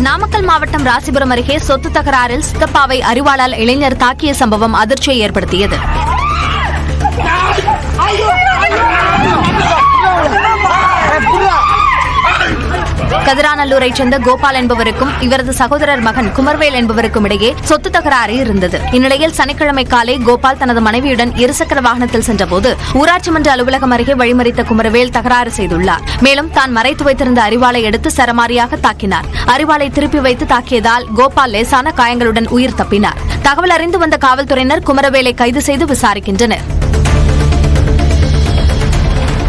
நாமக்கல் மாவட்டம் ராசிபுரம் அருகே சொத்து தகராறில் சித்தப்பாவை அறிவாளால் இளைஞர் தாக்கிய சம்பவம் அதிர்ச்சியை ஏற்படுத்தியது. கதிரானல்லூரைச் சேர்ந்த கோபால் என்பவருக்கும் இவரது சகோதரர் மகன் குமர்வேல் என்பவருக்கும் இடையே சொத்து தகராறு இருந்தது. இந்நிலையில் சனிக்கிழமை காலை கோபால் தனது மனைவியுடன் இருசக்கர வாகனத்தில் சென்றபோது ஊராட்சி மன்ற அலுவலகம் அருகே வழிமறித்த குமரவேல் தகராறு செய்துள்ளார். மேலும் தான் மறைத்து வைத்திருந்த அறிவாளை எடுத்து சரமாரியாக தாக்கினார். அறிவாளை திருப்பி வைத்து தாக்கியதால் கோபால் லேசான காயங்களுடன் உயிர் தப்பினார். தகவல் அறிந்து வந்த காவல்துறையினர் குமரவேலை கைது செய்து விசாரிக்கின்றனர்.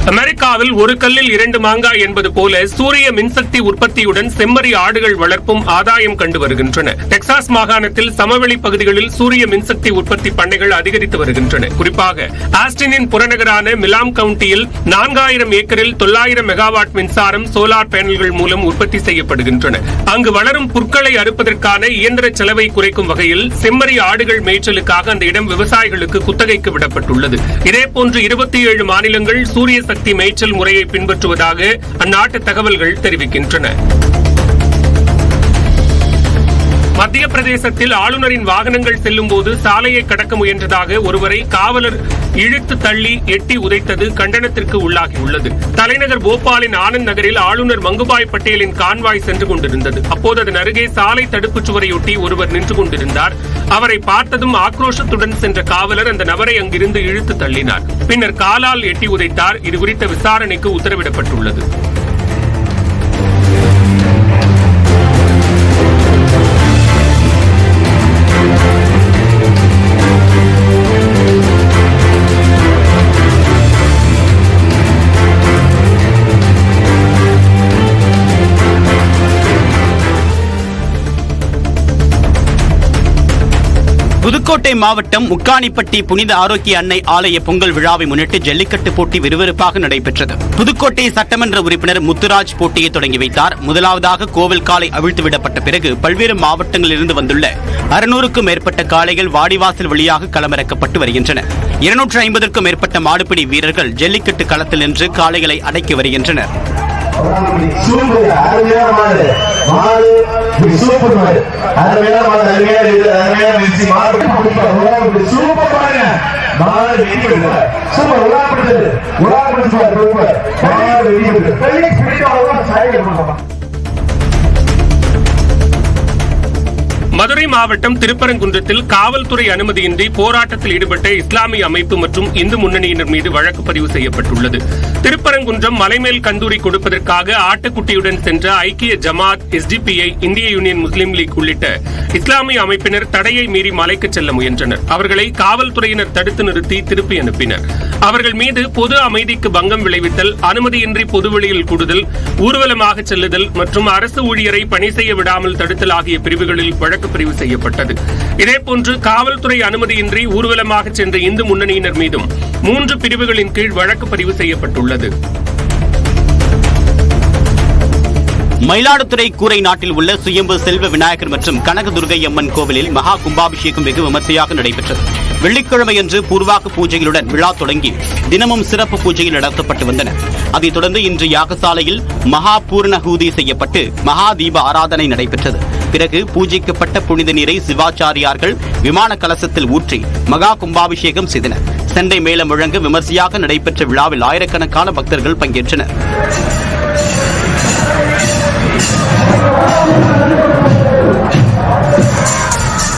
அமெரிக்காவில் ஒரு கல்லில் இரண்டு மாங்காய் என்பது போல சூரிய மின்சக்தி உற்பத்தியுடன் செம்மறி ஆடுகள் வளர்ப்பும் ஆதாயம் கண்டு வருகின்றன. டெக்சாஸ் மாகாணத்தில் சமவெளி பகுதிகளில் சூரிய மின்சக்தி உற்பத்தி பண்ணைகள் அதிகரித்து வருகின்றன. குறிப்பாக ஆஸ்டினின் புறநகரான மிலாம் கவுண்டியில் நான்காயிரம் ஏக்கரில் தொள்ளாயிரம் மெகாவாட் மின்சாரம் சோலார் பேனல்கள் மூலம் உற்பத்தி செய்யப்படுகின்றன. அங்கு வளரும் புற்களை அறுப்பதற்கான இயந்திர செலவை குறைக்கும் வகையில் செம்மறி ஆடுகள் மேய்ச்சலுக்காக அந்த இடம் விவசாயிகளுக்கு குத்தகைக்கு விடப்பட்டுள்ளது. இதேபோன்று இருபத்தி ஏழு மாநிலங்கள் சூரிய சக்தி மேய்ச்சல் முறையை பின்பற்றுவதாக அந்நாட்டு தகவல்கள் தெரிவிக்கின்றன. மத்திய பிரதேசத்தில் ஆளுநரின் வாகனங்கள் செல்லும் போது சாலையை கடக்க முயன்றதாக ஒருவரை காவலர் இழுத்து தள்ளி எட்டி உதைத்தது கண்டனத்திற்கு உள்ளாகியுள்ளது. தலைநகர் போபாலின் ஆனந்த் நகரில் ஆளுநர் மங்குபாய் பட்டேலின் கான்வாய் சென்று கொண்டிருந்தது. அப்போது அதன் அருகே சாலை தடுப்புச் சுவரையொட்டி ஒருவர் நின்று கொண்டிருந்தார். அவரை பார்த்ததும் ஆக்ரோஷத்துடன் சென்ற காவலர் அந்த நபரை அங்கிருந்து இழுத்து தள்ளினார். பின்னர் காலால் எட்டி உதைத்தார். இது குறித்த விசாரணைக்கு உத்தரவிடப்பட்டுள்ளது. புதுக்கோட்டை மாவட்டம் முக்காணிப்பட்டி புனித ஆரோக்கிய அன்னை ஆலய பொங்கல் விழாவை முன்னிட்டு ஜல்லிக்கட்டு போட்டி விறுவிறுப்பாக நடைபெற்றது. புதுக்கோட்டை சட்டமன்ற உறுப்பினர் முத்துராஜ் போட்டியை தொடங்கி வைத்தார். முதலாவதாக கோவில் காலை அவிழ்த்து விடப்பட்ட பிறகு பல்வேறு மாவட்டங்களிலிருந்து வந்துள்ள அறுநூறுக்கும் மேற்பட்ட காளைகள் வாடிவாசல் வழியாக களமிறக்கப்பட்டு வருகின்றன. இருநூற்று ஐம்பதற்கும் மேற்பட்ட மாடுபிடி வீரர்கள் ஜல்லிக்கட்டு களத்தில் நின்று காளைகளை அடக்கி வருகின்றனர். சூப்பர் அருமையான மாடு. மாடு இப்படி சூப்பர் மாடு. அருமையான மாடு அருமையான இது அருமையான மிக்சி மாடு இப்படி சூப்பர் மாடு மாடு சூப்பர் சூப்பர் சூப்பர் உலாப்படுது உலாப்படுது சூப்பர். மாடு வெடி விடுது பெரிய பிடிக்காத சைக்கிள் பண்ணுறோம் மதுரை மாவட்டம் திருப்பரங்குன்றத்தில் காவல்துறை அனுமதியின்றி போராட்டத்தில் ஈடுபட்ட இஸ்லாமிய அமைப்பு மற்றும் இந்து முன்னணியினர் மீது வழக்கு பதிவு செய்யப்பட்டுள்ளது. திருப்பரங்குன்றம் மலைமேல் கந்தூரி கொடுப்பதற்காக ஆட்டுக்குட்டியுடன் சென்ற ஐக்கிய ஜமாத் எஸ்டிபிஐ இந்திய யூனியன் முஸ்லீம் லீக் உள்ளிட்ட இஸ்லாமிய அமைப்பினர் தடையை மீறி மலைக்கு செல்ல முயன்றனர். அவர்களை காவல்துறையினர் தடுத்து நிறுத்தி திருப்பி அனுப்பினர். அவர்கள் மீது பொது அமைதிக்கு பங்கம் விளைவித்தல் அனுமதியின்றி பொதுவெளியில் கூடுதல் ஊர்வலமாக செல்லுதல் மற்றும் அரசு ஊழியரை பணி செய்ய விடாமல் தடுத்தல் ஆகிய பிரிவுகளில் வழக்கு பதிவு செய்யப்பட்டது. இதேபோன்று காவல்துறை அனுமதியின்றி ஊர்வலமாக சென்ற இந்து முன்னணியினர் மீதும் மூன்று பிரிவுகளின் கீழ் வழக்கு பதிவு செய்யப்பட்டுள்ளது. மயிலாடுதுறை கூரை நாட்டில் உள்ள சுயம்பு செல்வ விநாயகர் மற்றும் கனகதுர்கை அம்மன் கோவிலில் மகா கும்பாபிஷேகம் வெகு விமர்சையாக நடைபெற்றது. வெள்ளிக்கிழமையன்று பூர்வாக்கு பூஜைகளுடன் விழா தொடங்கி தினமும் சிறப்பு பூஜைகள் நடத்தப்பட்டு வந்தன. அதைத் தொடர்ந்து இன்று யாகசாலையில் மகா பூர்ணஹூதி செய்யப்பட்டு மகா தீப ஆராதனை நடைபெற்றது. பிறகு பூஜிக்கப்பட்ட புனித நீரை சிவாச்சாரியார்கள் விமான கலசத்தில் ஊற்றி மகா கும்பாபிஷேகம் செய்தனர். செண்டை மேளம் முழங்க விமர்சையாக நடைபெற்ற விழாவில் ஆயிரக்கணக்கான பக்தர்கள் பங்கேற்றனர்.